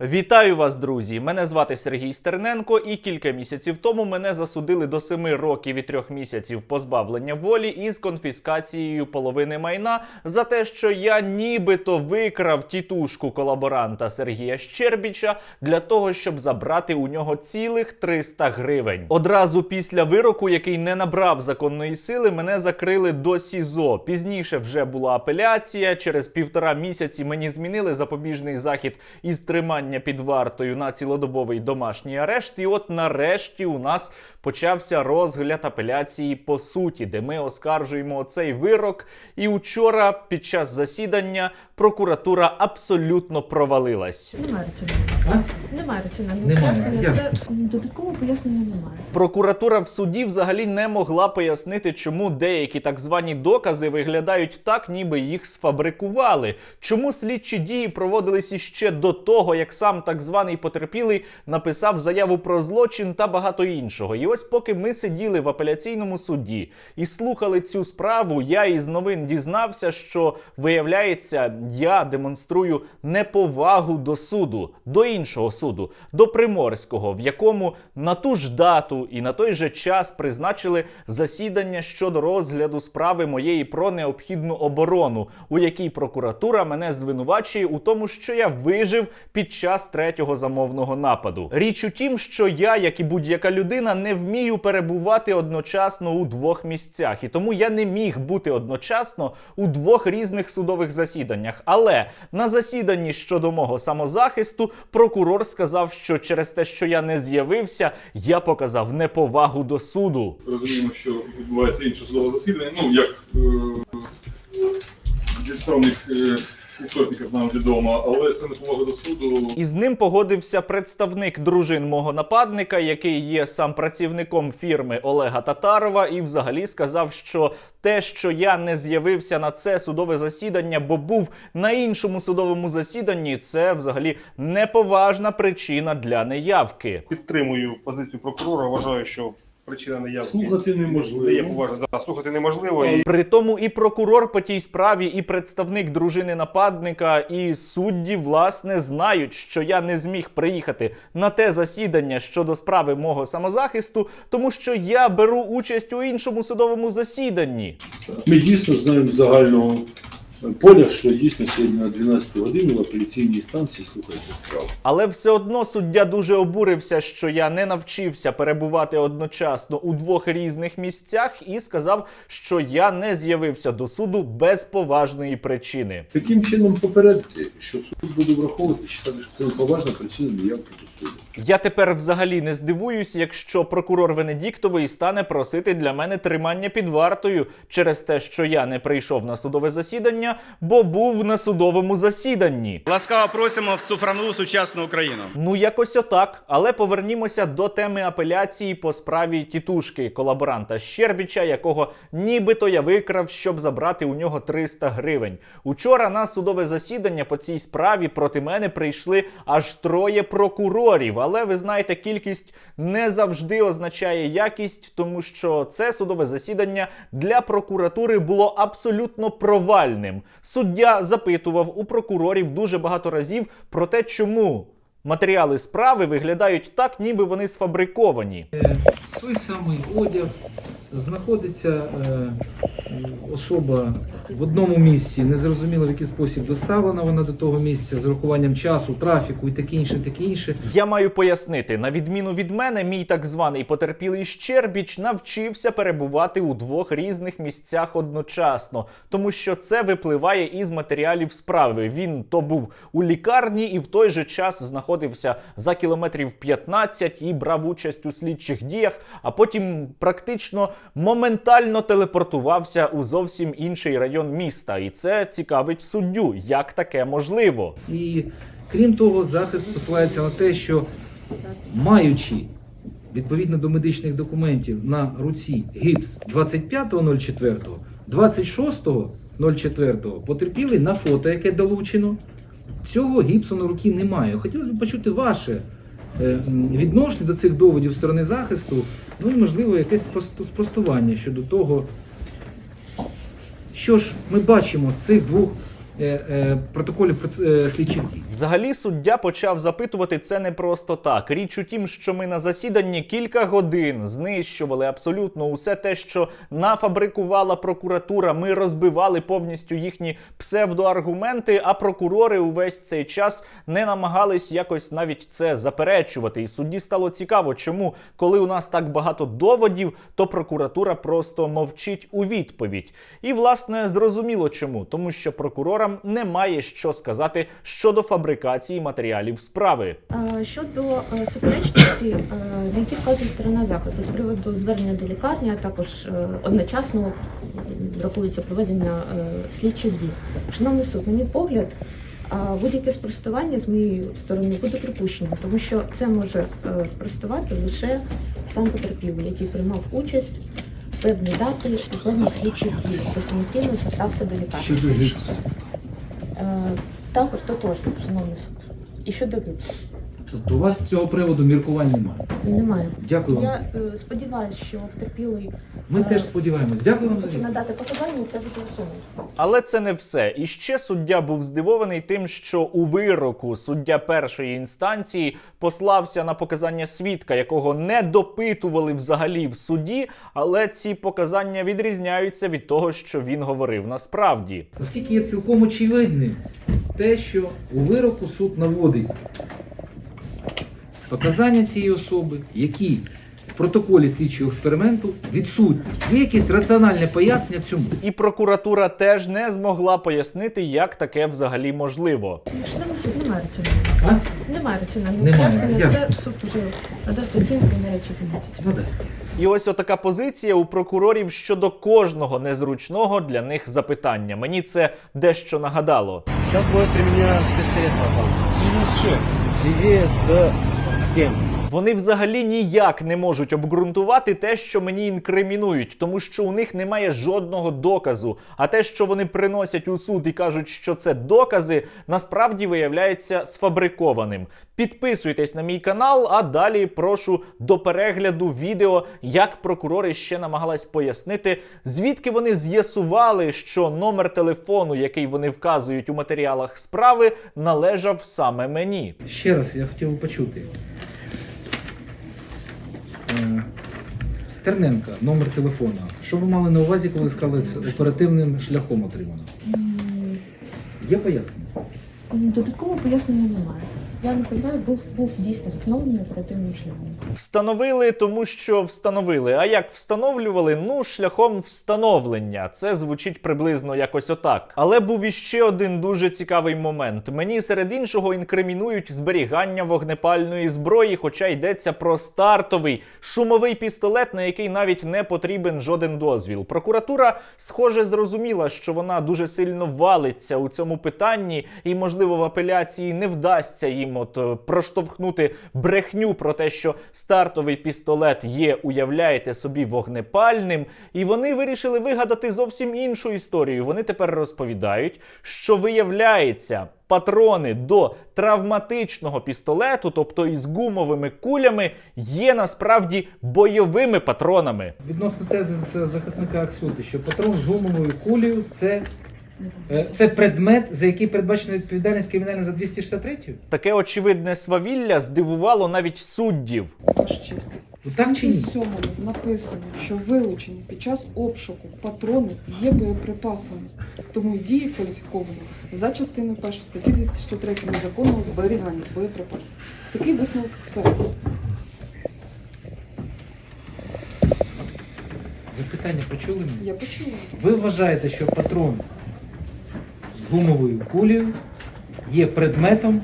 Вітаю вас, друзі! Мене звати Сергій Стерненко, і кілька місяців тому мене засудили до 7 років і 3 місяців позбавлення волі із конфіскацією половини майна за те, що я нібито викрав тітушку колаборанта Сергія Щербіча для того, щоб забрати у нього цілих 300 гривень. Одразу після вироку, який не набрав законної сили, мене закрили до СІЗО. Пізніше вже була апеляція. Через півтора місяці мені змінили запобіжний захід із тримання під вартою на цілодобовий домашній арешт. І от нарешті у нас почався розгляд апеляції по суті, де ми оскаржуємо цей вирок. І вчора, під час засідання, прокуратура абсолютно провалилась. Немає речення. Немає речення. Немає. Пояснення. Це додаткового пояснення немає. Прокуратура в суді взагалі не могла пояснити, чому деякі так звані докази виглядають так, ніби їх сфабрикували. Чому слідчі дії проводились іще до того, як сам так званий потерпілий написав заяву про злочин та багато іншого. І ось поки ми сиділи в апеляційному суді і слухали цю справу, я із новин дізнався, що виявляється, я демонструю неповагу до суду, до іншого суду, до приморського, в якому на ту ж дату і на той же час призначили засідання щодо розгляду справи моєї про необхідну оборону, у якій прокуратура мене звинувачує у тому, що я вижив під час третього замовного нападу. Річ у тім, що я, як і будь-яка людина, не вмію перебувати одночасно у двох місцях, і тому я не міг бути одночасно у двох різних судових засіданнях. Але на засіданні щодо мого самозахисту прокурор сказав, що через те, що я не з'явився, я показав неповагу до суду. розуміємо, що відбувається інше судове засідання. Ну, як е, зі сторонніх е, істориків нам відомо, але це не повага до суду. І з ним погодився представник дружин мого нападника, який є сам працівником фірми Олега Татарова, і взагалі сказав, що те, що я не з'явився на це судове засідання, бо був на іншому судовому засіданні, це взагалі неповажна причина для неявки. Підтримую позицію прокурора. Вважаю, що причина неявки Слухати неможливо. не є поважна. Да, слухати неможливо. І При тому і прокурор по тій справі, і представник дружини нападника, і судді, власне, знають, що я не зміг приїхати на те засідання щодо справи мого самозахисту, тому що я беру участь у іншому судовому засіданні. Ми дійсно знаємо загального поля, що дійсно сьогодні на 12 годині в апеляційній станції слухається справа. Але все одно суддя дуже обурився, що я не навчився перебувати одночасно у двох різних місцях, і сказав, що я не з'явився до суду без поважної причини. Таким чином попередити, що суд буде враховувати, що це неповажна причина неявки до суду. Я тепер взагалі не здивуюсь, якщо прокурор Венедіктовий стане просити для мене тримання під вартою через те, що я не прийшов на судове засідання, бо був на судовому засіданні. Ласкаво просимо в цифрову сучасну Україну. Ну, якось отак. Але повернімося до теми апеляції по справі тітушки колаборанта Щербіча, якого нібито я викрав, щоб забрати у нього 300 гривень. Учора на судове засідання по цій справі проти мене прийшли аж троє прокурорів. Але ви знаєте, кількість не завжди означає якість, тому що це судове засідання для прокуратури було абсолютно провальним. Суддя запитував у прокурорів дуже багато разів про те, чому матеріали справи виглядають так, ніби вони сфабриковані. той самий одяг знаходиться е, особа в одному місці, незрозуміло в який спосіб доставлена вона до того місця з урахуванням часу, трафіку і таке інше, таке інше. Я маю пояснити, на відміну від мене, мій так званий потерпілий Щербіч навчився перебувати у двох різних місцях одночасно, тому що це випливає із матеріалів справи. Він то був у лікарні і в той же час знаходився за кілометрів 15 і брав участь у слідчих діях, а потім практично моментально телепортувався у зовсім інший район міста. І це цікавить суддю, як таке можливо. І крім того, захист посилається на те, що маючи відповідно до медичних документів на руці гіпс 25.04, 26.04 потерпілий на фото, яке долучено. Цього гіпсу на руці немає. Хотілося б почути ваше відношення до цих доводів сторони захисту, ну і можливо якесь спростування щодо того, що ж ми бачимо з цих двох е, е, протоколів проц- е, слідчих дій. Взагалі суддя почав запитувати це не просто так. Річ у тім, що ми на засіданні кілька годин знищували абсолютно усе те, що нафабрикувала прокуратура. Ми розбивали повністю їхні псевдоаргументи, а прокурори увесь цей час не намагались якось навіть це заперечувати. І судді стало цікаво, чому, коли у нас так багато доводів, то прокуратура просто мовчить у відповідь. І власне зрозуміло чому, тому що прокурорам немає що сказати щодо фабрикації матеріалів справи. Щодо е, суперечності, е, на які вказує сторона захисту з приводу звернення до лікарні, а також е, одночасно рахується проведення слідчих дій. Шановний суд, на мій погляд, е, будь-яке спростування з моєї сторони буде припущено, тому що це може е, спростувати лише сам потерпілий, який приймав участь в певні дати і певних слідчих дій, та самостійно звертався до лікарні. Е, Також тотожно, шановний суд. І щодо гипсу. Тобто у вас з цього приводу міркувань немає. Немає. Дякую вам. Я е, сподіваюся, що потерпілий Ми е, теж сподіваємось. Дякую вам за хоче відповідь. надати показання, і це буде усунено. Але це не все. І ще суддя був здивований тим, що у вироку суддя першої інстанції послався на показання свідка, якого не допитували взагалі в суді, але ці показання відрізняються від того, що він говорив насправді. Оскільки є цілком очевидним те, що у вироку суд наводить показання цієї особи, які в протоколі слідчого експерименту відсутні. Є якесь раціональне пояснення цьому. І прокуратура теж не змогла пояснити, як таке взагалі можливо. Немає. А? Немає раціонального Немає. пояснення. Дякую. Це суд вже надасть оцінку на речі. Надасть. І ось отака позиція у прокурорів щодо кожного незручного для них запитання. Мені це дещо нагадало. Сейчас будет применяться спецсредства. там. В связи с чем? В связи с them. Вони взагалі ніяк не можуть обґрунтувати те, що мені інкримінують, тому що у них немає жодного доказу. А те, що вони приносять у суд і кажуть, що це докази, насправді виявляється сфабрикованим. Підписуйтесь на мій канал, а далі прошу до перегляду відео, як прокурори ще намагались пояснити, звідки вони з'ясували, що номер телефону, який вони вказують у матеріалах справи, належав саме мені. Ще раз я хотів почути. Е, Стерненка, номер телефона. Що ви мали на увазі, коли сказали з оперативним шляхом отримано? Є пояснення? Додаткового пояснення немає. Я наполягаю, був, був дійсно встановлений оперативним шляхом. Встановили, тому що встановили. А як встановлювали? Ну, шляхом встановлення. Це звучить приблизно якось отак. Але був іще один дуже цікавий момент. Мені серед іншого інкримінують зберігання вогнепальної зброї, хоча йдеться про стартовий шумовий пістолет, на який навіть не потрібен жоден дозвіл. Прокуратура, схоже, зрозуміла, що вона дуже сильно валиться у цьому питанні, і, можливо, в апеляції не вдасться їм от е, проштовхнути брехню про те, що стартовий пістолет є, уявляєте собі, вогнепальним. І вони вирішили вигадати зовсім іншу історію. Вони тепер розповідають, що виявляється. Патрони до травматичного пістолету, тобто із гумовими кулями, є насправді бойовими патронами. Відносно тези з захисника Аксути, що патрон з гумовою кулею це, це предмет, за який передбачена відповідальність кримінальна за 263? Таке очевидне свавілля здивувало навіть суддів. Ваша честь. Ну так чи У ні? сьомому написано, що вилучені під час обшуку патрони є боєприпасами, тому дії кваліфіковано за частиною 1 статті 263 незаконного зберігання боєприпасів. Такий висновок експертів. Ви питання почули мене? Я почула. Ви вважаєте, що патрон з гумовою кулею є предметом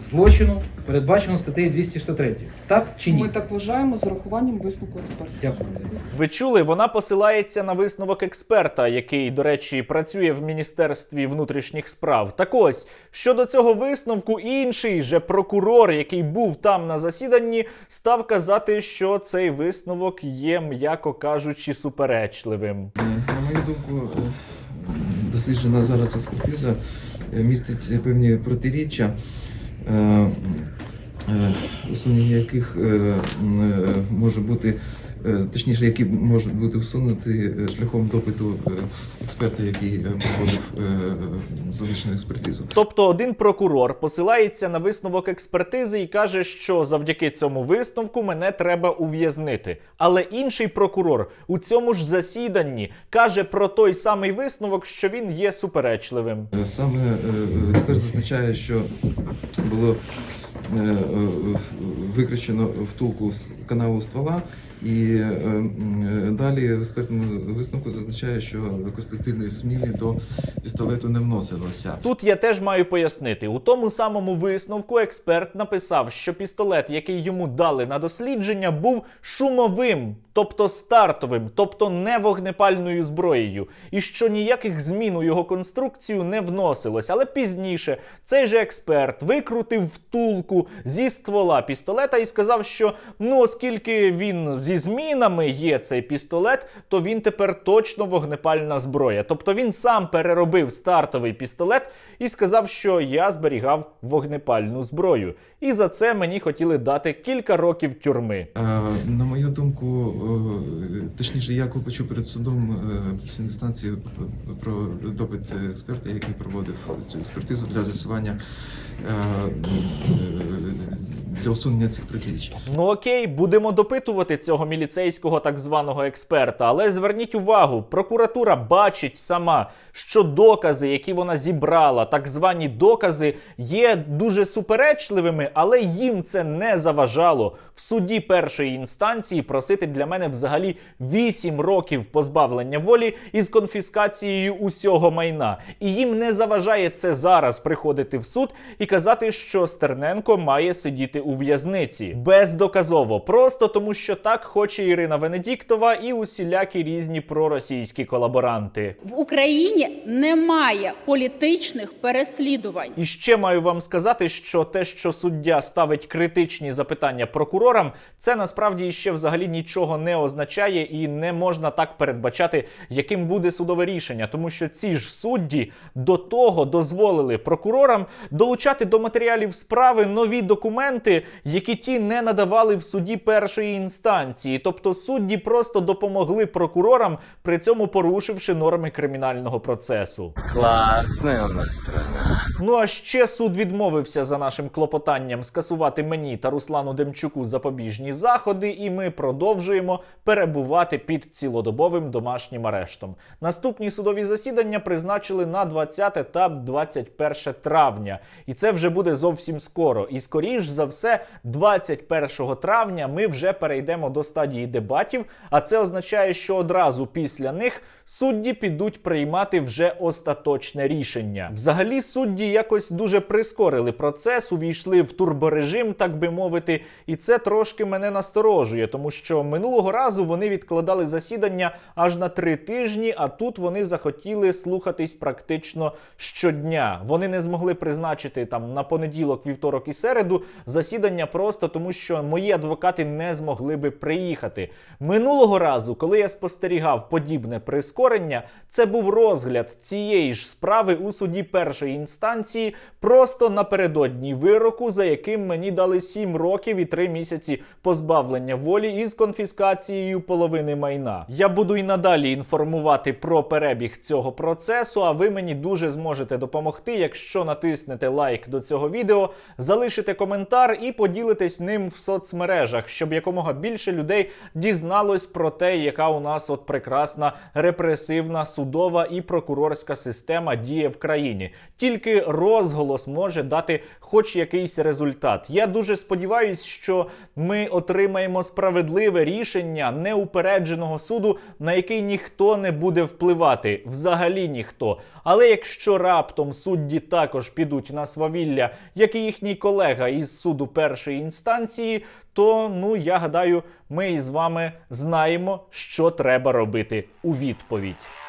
злочину, передбаченого статтею 263. Так чи ні? Ми так вважаємо з урахуванням висновку експертів. Дякую. Ви чули, вона посилається на висновок експерта, який, до речі, працює в міністерстві внутрішніх справ. Так ось щодо цього висновку, інший же прокурор, який був там на засіданні, став казати, що цей висновок є, м'яко кажучи, суперечливим. На мою думку, досліджена зараз експертиза е, містить певні протиріччя, е, е, усунення яких може бути точніше, які можуть бути всунуті е, шляхом допиту е, експерта, який е, проводив е, залишену експертизу. Тобто один прокурор посилається на висновок експертизи і каже, що завдяки цьому висновку мене треба ув'язнити. Але інший прокурор у цьому ж засіданні каже про той самий висновок, що він є суперечливим. Е, Саме е, е, експерт зазначає, що було е, е, викричено втулку з каналу ствола, і е, е, далі в експертному висновку зазначає, що конструктивної зміни до пістолету не вносилося. Тут я теж маю пояснити: у тому самому висновку експерт написав, що пістолет, який йому дали на дослідження, був шумовим, тобто стартовим, тобто не вогнепальною зброєю, і що ніяких змін у його конструкцію не вносилось. Але пізніше цей же експерт викрутив втулку зі ствола пістолета і сказав, що ну, оскільки він зі змінами є цей пістолет, то він тепер точно вогнепальна зброя. Тобто він сам переробив стартовий пістолет і сказав, що я зберігав вогнепальну зброю. І за це мені хотіли дати кілька років тюрми. Е, На мою думку, е, точніше, я клопочу перед судом е, апеляційної інстанції про допит експерта, який проводив цю експертизу для з'ясування е, е, для усунення цих протиріч. Ну окей, будемо допитувати цього міліцейського так званого експерта. Але зверніть увагу, прокуратура бачить сама, що докази, які вона зібрала, так звані докази, є дуже суперечливими, але їм це не заважало в суді першої інстанції просити для мене взагалі 8 років позбавлення волі із конфіскацією усього майна. І їм не заважає це зараз приходити в суд і казати, що Стерненко має сидіти у в'язниці бездоказово, просто тому, що так хоче Ірина Венедіктова і усілякі різні проросійські колаборанти. В Україні немає політичних переслідувань. І ще маю вам сказати, що те, що суддя ставить критичні запитання прокурорам, це насправді ще взагалі нічого не означає і не можна так передбачати, яким буде судове рішення, тому що ці ж судді до того дозволили прокурорам долучати до матеріалів справи нові документи, які ті не надавали в суді першої інстанції. Тобто судді просто допомогли прокурорам, при цьому порушивши норми кримінального процесу. Классная у нас страна. Ну а ще суд відмовився за нашим клопотанням скасувати мені та Руслану Демчуку запобіжні заходи, і ми продовжуємо перебувати під цілодобовим домашнім арештом. Наступні судові засідання призначили на 20 та 21 травня, і це вже буде зовсім скоро. І скоріш за все, 21 травня ми вже перейдемо до стадії дебатів. А це означає, що одразу після них судді підуть приймати вже остаточне рішення. Взагалі, судді якось дуже прискорили процес, увійшли в турборежим, так би мовити, і це трошки мене насторожує, тому що минулого разу вони відкладали засідання аж на три тижні, а тут вони захотіли слухатись практично щодня. Вони не змогли призначити там на понеділок, вівторок і середу засідання просто тому, що мої адвокати не змогли би приїхати. Минулого разу, коли я спостерігав подібне прискорення, це був розгляд цієї ж справи у суді першої інстанції просто напередодні вироку, за яким мені дали 7 років і 3 місяці позбавлення волі із конфіскацією половини майна. Я буду і надалі інформувати про перебіг цього процесу. А ви мені дуже зможете допомогти, якщо натиснете лайк до цього відео, залишите коментар і поділитесь ним в соцмережах, щоб якомога більше людей дізналось про те, яка у нас от прекрасна репресивна судова і прокурорська система діє в країні. Тільки розголос може дати хоч якийсь результат. Я дуже сподіваюся, що ми отримаємо справедливе рішення неупередженого суду, на який ніхто не буде впливати, взагалі ніхто. Але якщо раптом судді також підуть на свавілля, як і їхній колега із суду першої інстанції, то ну я гадаю, ми із вами знаємо, що треба робити у відповідь.